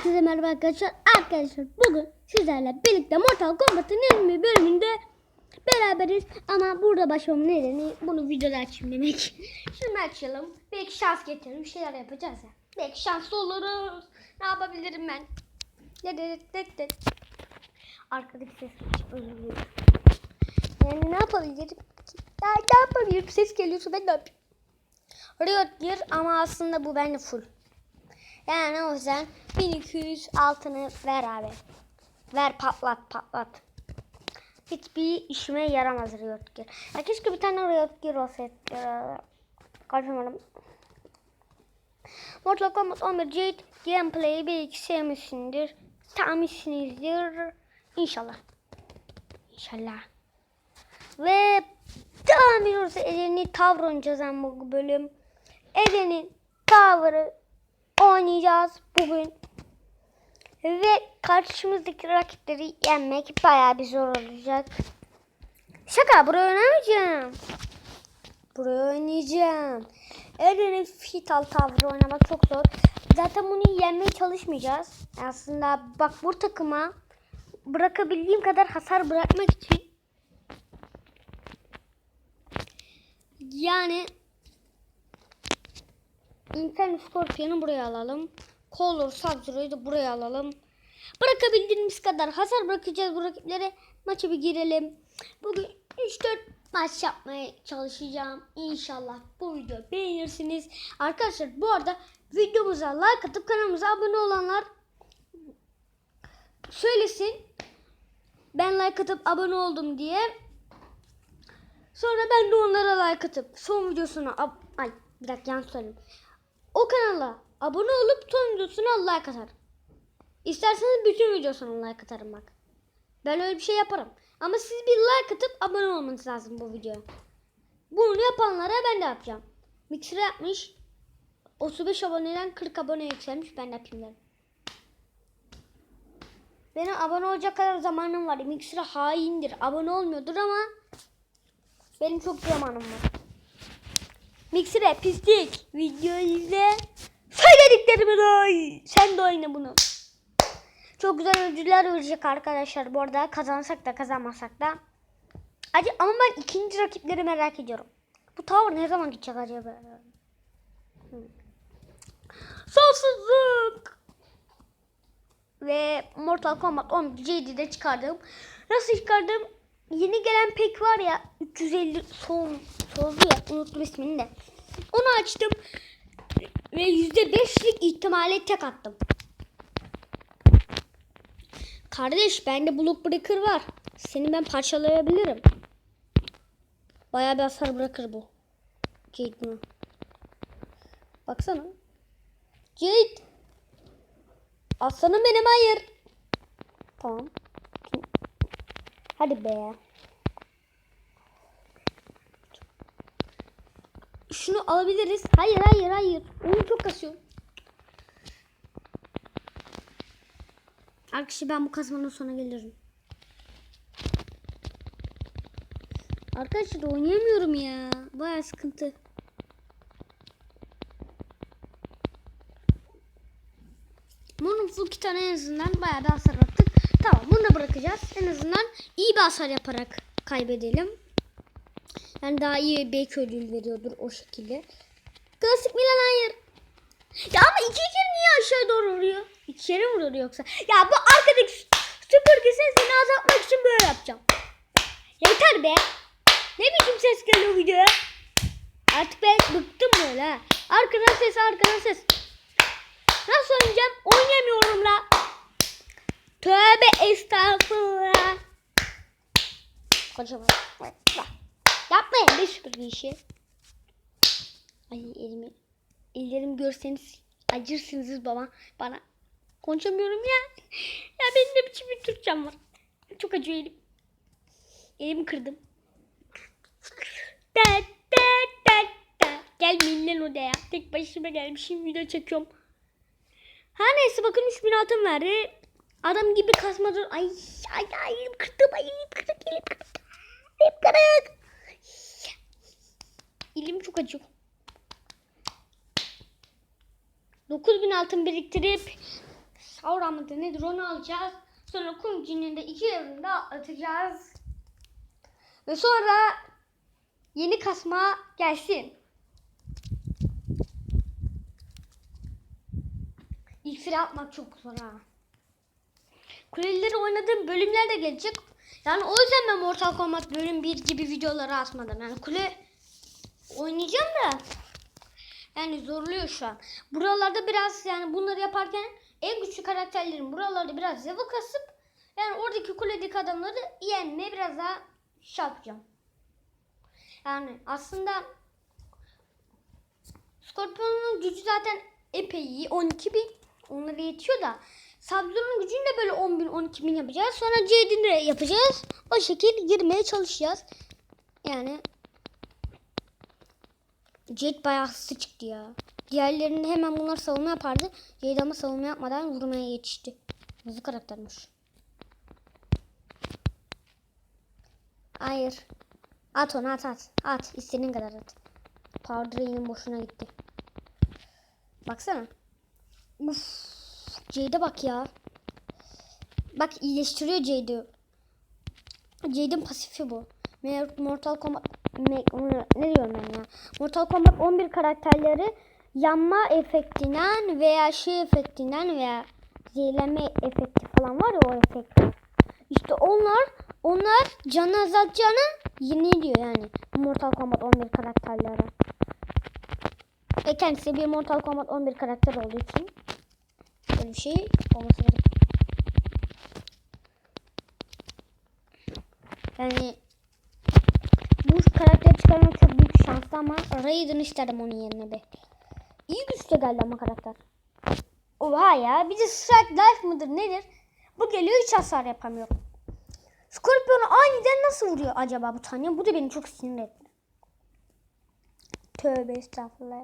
Herkese merhaba arkadaşlar. Arkadaşlar bugün sizlerle birlikte Mortal Kombat'ın 20 bölümünde beraberiz. Ama burada başlamamın nedeni bunu videoda açayım demek. Şunu açalım. Belki şans getirelim. Bir şeyler yapacağız ya. Belki şanslı oluruz. Ne yapabilirim ben? Arkadaki ses özür. Yani ne yapabilirim? Ya, ne yapabilirim? Ses geliyorsa ben ne yapayım? Riot Gear ama aslında bu bende full. Yani o yüzden 1200 altını ver abi. Ver patlat patlat. Hiçbir işime yaramaz Riot Gear. Ya keşke bir tane Riot Gear olsaydı. Kaçamadım. Mortal Kombat 11 Jade gameplay'i belki sevmişsindir. Sevmişsinizdir. İnşallah. İnşallah. Ve devam ediyoruz. Eren'i tavır oynayacağız bu bölüm. Eren'in tavrı oynayacağız bugün. Ve karşımızdaki rakipleri yenmek bayağı bir zor olacak. Şaka buraya oynamayacağım. Buraya oynayacağım. Eren'in fital tavrı oynamak çok zor. Zaten bunu yenmeye çalışmayacağız. Aslında bak bu takıma bırakabildiğim kadar hasar bırakmak için yani Inferno Scorpion'u buraya alalım. Color Sub-Zero'yu da buraya alalım. Bırakabildiğimiz kadar hasar bırakacağız bu rakiplere. Maça bir girelim. Bugün 3-4 maç yapmaya çalışacağım. İnşallah bu videoyu beğenirsiniz. Arkadaşlar bu arada videomuza like atıp kanalımıza abone olanlar söylesin. Ben like atıp abone oldum diye. Sonra ben de onlara like atıp son videosuna ab- ay bir dakika yanlış söyledim. O kanala abone olup son videosuna like atarım. İsterseniz bütün videosuna like atarım bak. Ben öyle bir şey yaparım. Ama siz bir like atıp abone olmanız lazım bu videoya. Bunu yapanlara ben de yapacağım. Mixer yapmış. 35 aboneden 40 abone yükselmiş. Ben de yapayım dedim. Benim abone olacak kadar zamanım var. Mixer haindir. Abone olmuyordur ama benim çok zamanım var. Mixer'e pislik. Videoyu izle. Söylediklerimi de. Sen de oyna bunu. Çok güzel ödüller verecek arkadaşlar. Bu arada kazansak da kazanmasak da. Acı, ama ben ikinci rakipleri merak ediyorum. Bu tavır ne zaman gidecek acaba? Hı. Sonsuzluk. Ve Mortal Kombat 10 JD'de çıkardım. Nasıl çıkardım? Yeni gelen pek var ya 350 son sozlu ya unuttum ismini de. Onu açtım ve %5'lik ihtimalle tek attım. Kardeş bende block breaker var. Seni ben parçalayabilirim. Bayağı bir hasar bırakır bu. Jade bunu. Baksana. Jade. Aslanım benim hayır. Tamam. Hadi be. Şunu alabiliriz. Hayır hayır hayır. Onu çok kasıyor. Arkadaşlar ben bu kasmanın sonra gelirim. Arkadaşlar oynayamıyorum ya. Baya sıkıntı. Bunun full iki tane en azından bayağı bir hasar attık. Tamam bunu da bırakacağız. En azından iyi bir hasar yaparak kaybedelim. Yani daha iyi belki ödül veriyordur o şekilde. Klasik Milan hayır. Ya ama iki kere niye aşağı doğru vuruyor? İki kere mi vuruyor yoksa? Ya bu arkadaki süpürge sesini azaltmak için böyle yapacağım. Yeter be. Ne biçim ses geliyor videoya? Artık ben bıktım böyle ha. Arkadan ses arkadan ses. Nasıl oynayacağım? Oynamıyorum la. Tövbe estağfurullah. Kocaman. Yapmayın be süpürge işi. Ay elimi. Ellerimi görseniz acırsınız baba bana. Konuşamıyorum ya. Ya benim de biçim bir Türkçem var. Çok acıyor elim. Elimi kırdım. Da, da, da, da. Gelmeyin lan odaya. Tek başıma gelmişim video çekiyorum. Ha neyse bakın 3000 altın verdi. Adam gibi kasmadı. Ay ay ay kırdım. Ay elim kırdık elim kırdık. Elim kırık. Elim çok acıyor. 9000 altın biriktirip Sauron mıdır nedir onu alacağız. Sonra kum cininde iki evrinde atacağız. Ve sonra yeni kasma gelsin. İksiri atmak çok zor ha. Kuleleri oynadığım bölümler de gelecek. Yani o yüzden ben Mortal Kombat bölüm 1 gibi videoları atmadım. Yani kule oynayacağım da yani zorluyor şu an. Buralarda biraz yani bunları yaparken en güçlü karakterlerin buralarda biraz level kasıp yani oradaki kuledeki adamları yenmeye biraz daha şey yapacağım. Yani aslında Scorpion'un gücü zaten epey iyi. 12 bin. Onlara yetiyor da. Sub-Zero'nun gücünü de böyle 10 bin 12 bin yapacağız. Sonra Jade'ini de yapacağız. O şekil girmeye çalışacağız. Yani Jade bayağı hızlı çıktı ya. Diğerlerinde hemen bunlar savunma yapardı. Jade ama savunma yapmadan vurmaya yetişti. Hızlı karaktermiş. Hayır. At onu at at. At. İstediğin kadar at. Drain'in boşuna gitti. Baksana. Uf. Jade'e bak ya. Bak iyileştiriyor Jade'i. Jade'in pasifi bu. Mortal Kombat ne diyorum ben ya? Mortal Kombat 11 karakterleri yanma efektinden veya şey efektinden veya zehirlenme efekti falan var ya o efekt. İşte onlar onlar canı azaltacağına yeniliyor yani Mortal Kombat 11 karakterleri. Ve kendisi bir Mortal Kombat 11 karakter olduğu için böyle bir şey olması gerek. Yani bu karakteri çıkarmak çok büyük şanslı ama Raiden isterim onun yerine be. İyi güçlü geldi ama karakter. Oha ya bir de Strike Life mıdır nedir? Bu geliyor hiç hasar yapamıyor. Scorpion'u aniden nasıl vuruyor acaba bu tane? Bu da beni çok sinir etti. Tövbe estağfurullah.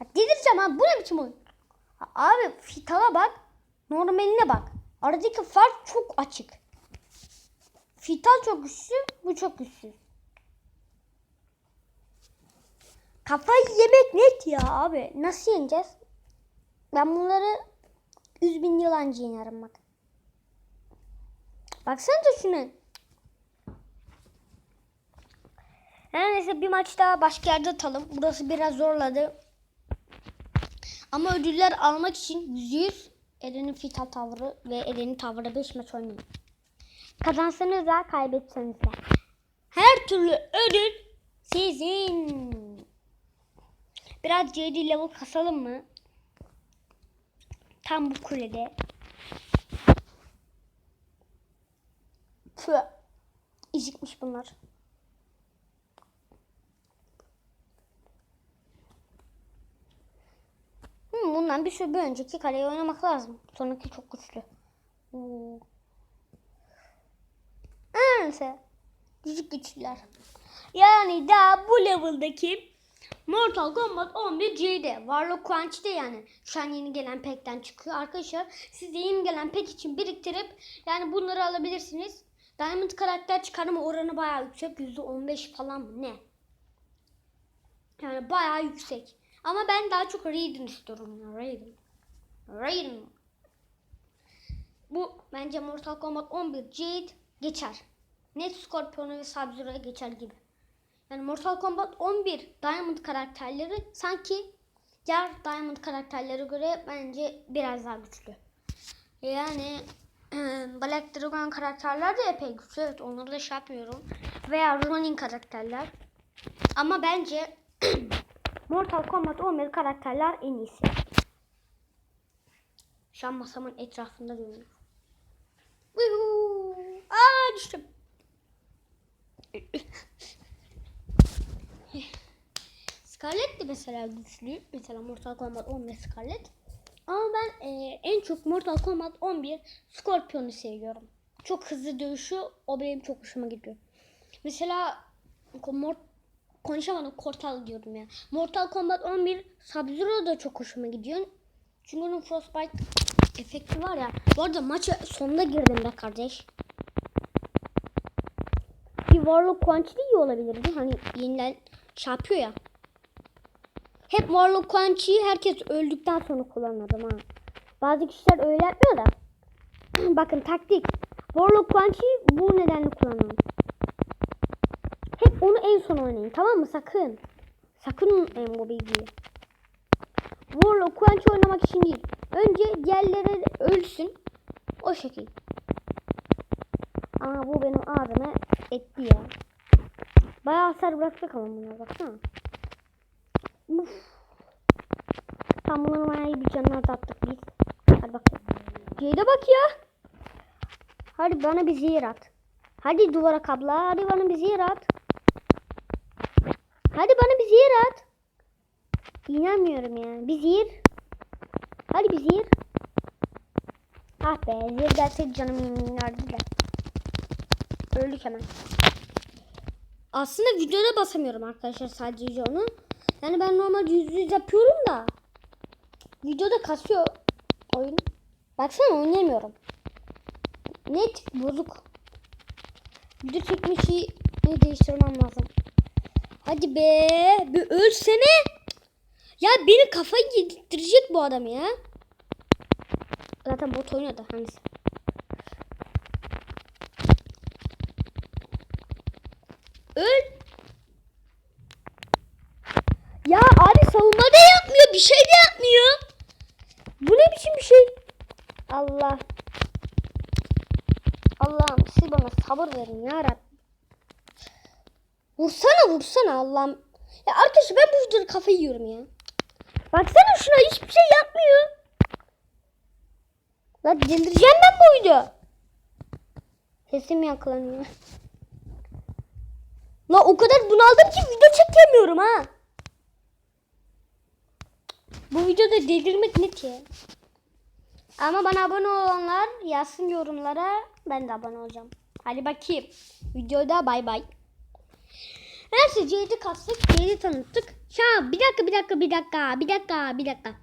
Ya delireceğim ha bu ne biçim oyun? Abi Fital'a bak. Normaline bak. Aradaki fark çok açık. Fital çok güçlü, bu çok güçsüz. Kafayı yemek net ya abi. Nasıl yeneceğiz? Ben bunları 100 bin yıl önce yenerim bak. Baksanıza şuna. Her neyse bir maç daha başka yerde atalım. Burası biraz zorladı. Ama ödüller almak için %100 Eren'in fital tavrı ve Eren'in tavrı 5 maç oynayın. Kazansanız da kaybetseniz de. Her türlü ödül sizin. Biraz CD level kasalım mı? Tam bu kulede. Tüh. İzikmiş bunlar. Bundan bir sürü bir önceki kaleyi oynamak lazım. Sonraki çok güçlü. Oo. Neyse. Küçük güçlüler. Yani daha bu level'daki Mortal Kombat 11 C'de. Warlock Quench'de yani. Şu an yeni gelen pack'ten çıkıyor. Arkadaşlar siz de yeni gelen pack için biriktirip yani bunları alabilirsiniz. Diamond karakter çıkarma oranı bayağı yüksek. %15 falan mı ne? Yani bayağı yüksek. Ama ben daha çok Raiden istiyorum ya. Raiden. Raiden. Bu bence Mortal Kombat 11 Jade geçer. Net Scorpion'a ve Sub-Zero'ya geçer gibi. Yani Mortal Kombat 11 Diamond karakterleri sanki diğer Diamond karakterlere göre bence biraz daha güçlü. Yani Black Dragon karakterler de epey güçlü. Evet onları da şey yapmıyorum. Veya Ronin karakterler. Ama bence Mortal Kombat 11 karakterler en iyisi. Şu an masamın etrafında dönüyor. Aa düştüm. Scarlet de mesela güçlü. Mesela Mortal Kombat 11 Scarlet. Ama ben e, en çok Mortal Kombat 11 Scorpion'u seviyorum. Çok hızlı dövüşü o benim çok hoşuma gidiyor. Mesela Mor konuşamadım Mortal diyordum ya. Mortal Kombat 11 Sub-Zero da çok hoşuma gidiyor. Çünkü onun Frostbite efekti var ya. Bu arada maça sonunda girdim be kardeş. Bir Warlock de iyi olabilirdi. Hani yeniden şey yapıyor ya. Hep Warlock Quench'i herkes öldükten sonra kullanmadım ha. Bazı kişiler öyle yapmıyor da. Bakın taktik. Warlock Punch'ı bu nedenle kullanıyorum. Onu en son oynayın tamam mı? Sakın. Sakın unutmayın bu bilgiyi. Warlock Punch oynamak için değil. Önce diğerleri ölsün. O şekil. Ama bu benim ağzıma etti ya. Bayağı hasar bıraktık ama bunlar baksana. Uf. Tam bunların bayağı bir canını azalttık biz. Hadi bak. C'de bak ya. Hadi bana bir zehir at. Hadi duvara kabla. Hadi bana bir zehir at. Hadi bana bir zehir at. İnanmıyorum ya. Bir zehir. Hadi bir zehir. Ah be zehir gelseydi canım minerdi de. Öldük hemen. Aslında videoda basamıyorum arkadaşlar sadece onu. Yani ben normal yüz yüz yapıyorum da. Videoda kasıyor oyun. Baksana oynayamıyorum. Net bozuk. Video çekme şeyi ne değiştirmem lazım. Hadi be. Bir ölsene. Ya beni kafayı yedirtecek bu adam ya. Zaten bot oynuyordu hangisi. Öl. Ya abi savunma da yapmıyor. Bir şey de yapmıyor. Bu ne biçim bir şey? Allah. Allah'ım siz bana sabır verin ya Rabbim. Vursana vursana Allah'ım. Ya arkadaşlar ben bu videoda kafayı yiyorum ya. Baksana şuna hiçbir şey yapmıyor. La delireceğim ben bu video. Sesim yakalanıyor. La o kadar bunaldım ki video çekemiyorum ha. Bu videoda delirmek net ya. Ama bana abone olanlar yazsın yorumlara. Ben de abone olacağım. Hadi bakayım. Videoda bay bay. Neyse Jade'i kastık. Jade'i tanıttık. Ya bir dakika bir dakika bir dakika bir dakika bir dakika.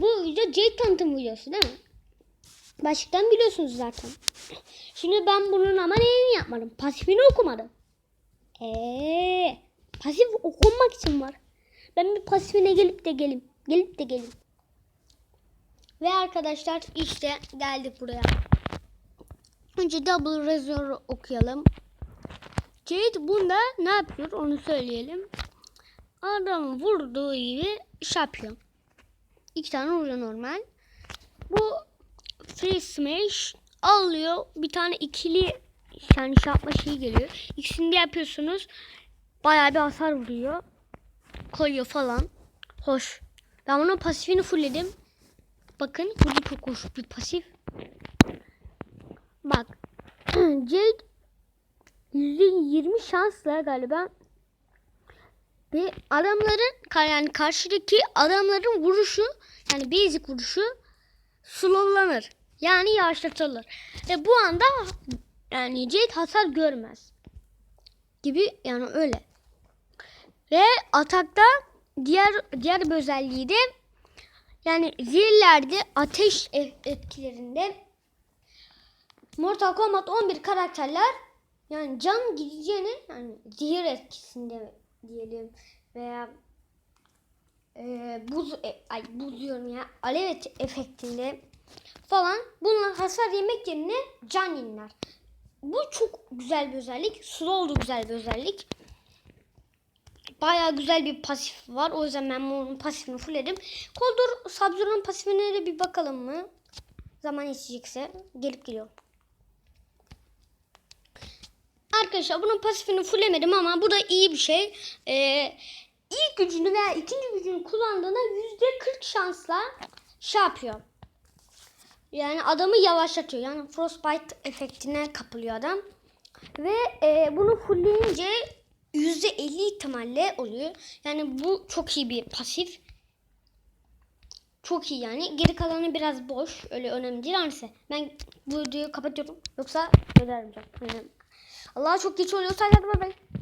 Bu video Jade tanıtım videosu değil mi? Başlıktan biliyorsunuz zaten. Şimdi ben bunun ama neyini yapmadım? Pasifini okumadım. Eee, pasif okunmak için var. Ben bir pasifine gelip de gelim. Gelip de gelim. Ve arkadaşlar işte geldik buraya. Önce double razor okuyalım. Jade bunda ne yapıyor onu söyleyelim. Adam vurduğu gibi iş yapıyor. İki tane vuruyor normal. Bu free smash alıyor. Bir tane ikili yani şey yapma şeyi geliyor. İkisini de yapıyorsunuz. Bayağı bir hasar vuruyor. Koyuyor falan. Hoş. Ben bunun pasifini fullledim. Bakın bu çok hoş bir pasif. Bak. Jade %20 şansla galiba ve adamların yani karşıdaki adamların vuruşu yani basic vuruşu slowlanır. Yani yavaşlatılır. Ve bu anda yani Jade hasar görmez. Gibi yani öyle. Ve atakta diğer diğer bir özelliği de yani zillerde ateş e- etkilerinde Mortal Kombat 11 karakterler yani can gideceğini yani zehir etkisinde diyelim veya e, buz e, ay buz diyorum ya alev efektinde falan bunlar hasar yemek yerine can yeniler. Bu çok güzel bir özellik. Slow da güzel bir özellik. Bayağı güzel bir pasif var. O yüzden ben bunun pasifini fullledim. Koldur Sabzur'un pasifine de bir bakalım mı? Zaman isteyecekse gelip geliyor. Arkadaşlar bunun pasifini fullemedim ama bu da iyi bir şey. Ee, ilk gücünü veya ikinci gücünü kullandığında yüzde 40 şansla şey yapıyor. Yani adamı yavaşlatıyor. Yani frostbite efektine kapılıyor adam. Ve e, bunu fullleyince %50 ihtimalle oluyor. Yani bu çok iyi bir pasif. Çok iyi yani. Geri kalanı biraz boş. Öyle önemli değil. Neyse ben bu videoyu kapatıyorum. Yoksa öderim. Yani Allah'a çok geç oluyorsa hadi bay bay.